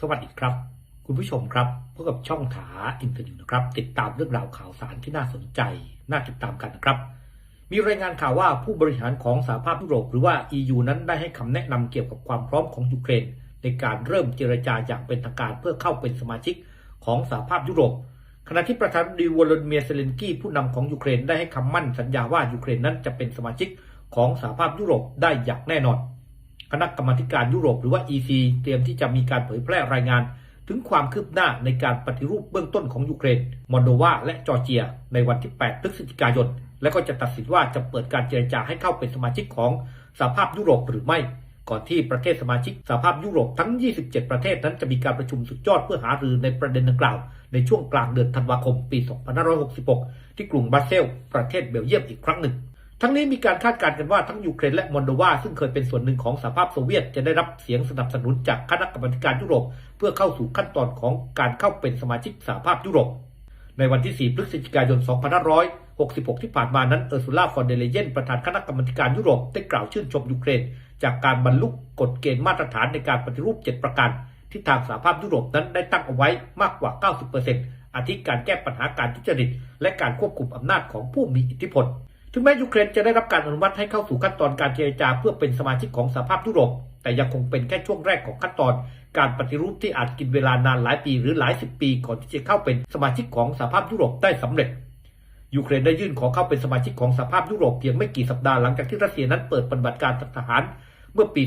สวัสดีครับ คุณผู้ชมครับพบกับช่องถาอินเตอร์นิวนะครับ ติดตามเรื่องราวข่าวสารที่น่าสนใจ น่าติดตามกันนะครับ มีรายงานข่าวว่าผู้บริหารของสหภาพยุโรปหรือว่า EU นั้นได้ให้คำแนะนำเกี่ยวกับความพร้อมของยูเครน ในการเริ่มเจรจาอย่างเป็นทางการเพื่อเข้าเป็นสมาชิกของสหภาพยุโรป ขณะที่ประธานาธิบดีวลาดิเมียร์เซเลนกี้ผู้นำของยูเครนได้ให้คำมั่นสัญญาว่ายูเครนนั้นจะเป็นสมาชิกของสหภาพยุโรปได้อย่างแน่นอน คณะกรรมการยุโรปหรือว่า EC เตรียมที่จะมีการเผยแพร่รายงาน ถึงความคืบหน้าในการปฏิรูปเบื้องต้นของยูเครน มอลโดวาและจอร์เจีย ในวันที่ 8 พฤศจิกายน และก็จะตัดสินว่าจะเปิดการเจรจาให้เข้าเป็นสมาชิกของสหภาพยุโรปหรือไม่ ก่อนที่ประเทศสมาชิกสหภาพยุโรปทั้ง 27 ประเทศนั้นจะมีการประชุมสุดยอดเพื่อหารือในประเด็นดังกล่าว ในช่วงกลางเดือนธันวาคมปี 2566 ที่กรุงบรัสเซลส์ประเทศเบลเยียมอีกครั้งหนึ่ง ทั้งนี้มีการคาดการณ์กันว่าทั้งยูเครนและมอลโดวาซึ่งเคยเป็นส่วนหนึ่งของสหภาพโซเวียตจะได้รับเสียงสนับสนุนจากคณะกรรมาการยุโรป เพื่อเข้าสู่ขั้นตอนของการเข้าเป็นสมาชิกสหภาพยุโรป ในวันที่ 4 พฤศจิกายน 2566 ที่ผ่านมานั้นเออร์ซูล่าฟอนเดเลเยนประธานคณะกรรมาการยุโรปได้กล่าวชื่นชมยูเครน จากการบรรลุกฎเกณฑ์มาตรฐานในการปฏิรูป 7 ประการ ที่ทางสหภาพยุโรปนั้นได้ตั้งเอาไว้มากกว่า 90%อาทิการแก้ปัญหาการทุจริตและการควบคุมอำนาจของผู้มีอิทธิพล ถึงแม้ยูเครนจะได้รับการอนุมัติให้เข้าสู่ขั้นตอนการเจรจาเพื่อเป็นสมาชิกของสหภาพยุโรป แต่ยังคงเป็นแค่ช่วงแรกของขั้นตอน การปฏิรูปที่อาจกินเวลานานหลายปีหรือหลายสิบปีก่อนที่จะเข้าเป็นสมาชิกของสหภาพยุโรปได้สำเร็จยูเครนได้ยื่นขอเข้าเป็นสมาชิกของสหภาพยุโรปเพียงไม่กี่สัปดาห์หลังจากที่รัสเซียนั้นเปิดปฏิบัติการทหารเมื่อปี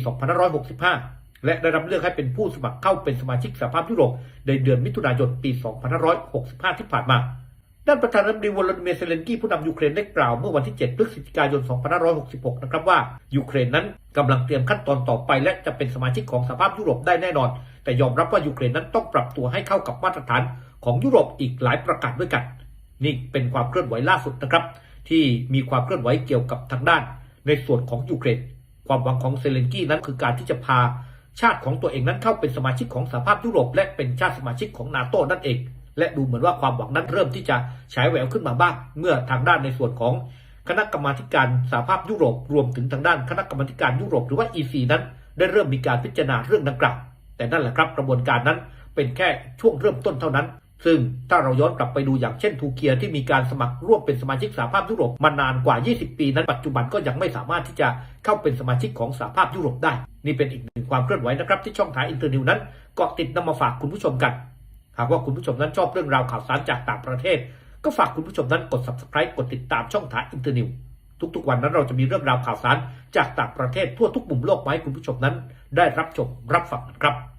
2565 และได้รับเลือกให้เป็นผู้สมัครเข้าเป็นสมาชิกสหภาพยุโรปในเดือนมิถุนายนปี 2565 ที่ผ่านมา ด้านประธานาธิบดีวลาดิเมียร์เซเลนกี้ผู้นำยูเครนได้กล่าวเมื่อวันที่ 7 พฤศจิกายน 2566 นะครับว่ายูเครนนั้นกำลังเตรียมขั้นตอนต่อไป และจะเป็นสมาชิกของสหภาพยุโรปได้แน่นอน แต่ยอมรับว่ายูเครนนั้นต้องปรับตัวให้เข้ากับมาตรฐานของยุโรปอีกหลายประการด้วยกัน นี่เป็นความเคลื่อนไหวล่าสุดนะครับ ที่มีความเคลื่อนไหวเกี่ยวกับทางด้าน ในส่วนของยูเครน ความหวังของเซเลนกี้นั้นคือการที่จะพาชาติของตัวเองนั้นเข้าเป็นสมาชิกของสหภาพยุโรป และเป็นชาติสมาชิกของนาโต้นั่นเอง และดูเหมือนว่าความหวังนั้นเริ่มที่จะฉายแววขึ้นมาบ้างเมื่อทางด้านในส่วนของคณะกรรมาการสหภาพยุโรปรวมถึงทางด้านคณะกรรมาการยุโรปหรือว่า EC นั้น ได้เริ่มมีการพิจารณาเรื่องดังกล่าวแต่นั่นแหละครับกระบวนการนั้นเป็นแค่ช่วงเริ่มต้นเท่านั้น ซึ่งถ้าเราย้อนกลับไปดูอย่างเช่นทูเกียที่มีการสมัครร่วมเป็นสมาชิกสหภาพยุโรปมานานกว่า 20 ปีนั้นปัจจุบันก็ยังไม่สามารถที่จะเข้าเป็นสมาชิกของสหภาพยุโรปได้ นี่เป็นอีกหนึ่งความเคลื่อนไหวนะครับที่ช่องทางอินเตอร์นิวนั้นเกาะติดนำมาฝากคุณผู้ชมกัน หากว่าคุณผู้ชมนั้นชอบเรื่องราวข่าวสารจากต่างประเทศ ก็ฝากคุณผู้ชมนั้นกด subscribe กดติดตามช่องทางอินเตอร์นิวทุกๆ วันนั้นเราจะมีเรื่องราวข่าวสารจากต่างประเทศทั่วทุกมุมโลกมาให้คุณผู้ชมนั้น ได้รับชมรับฟังกันครับ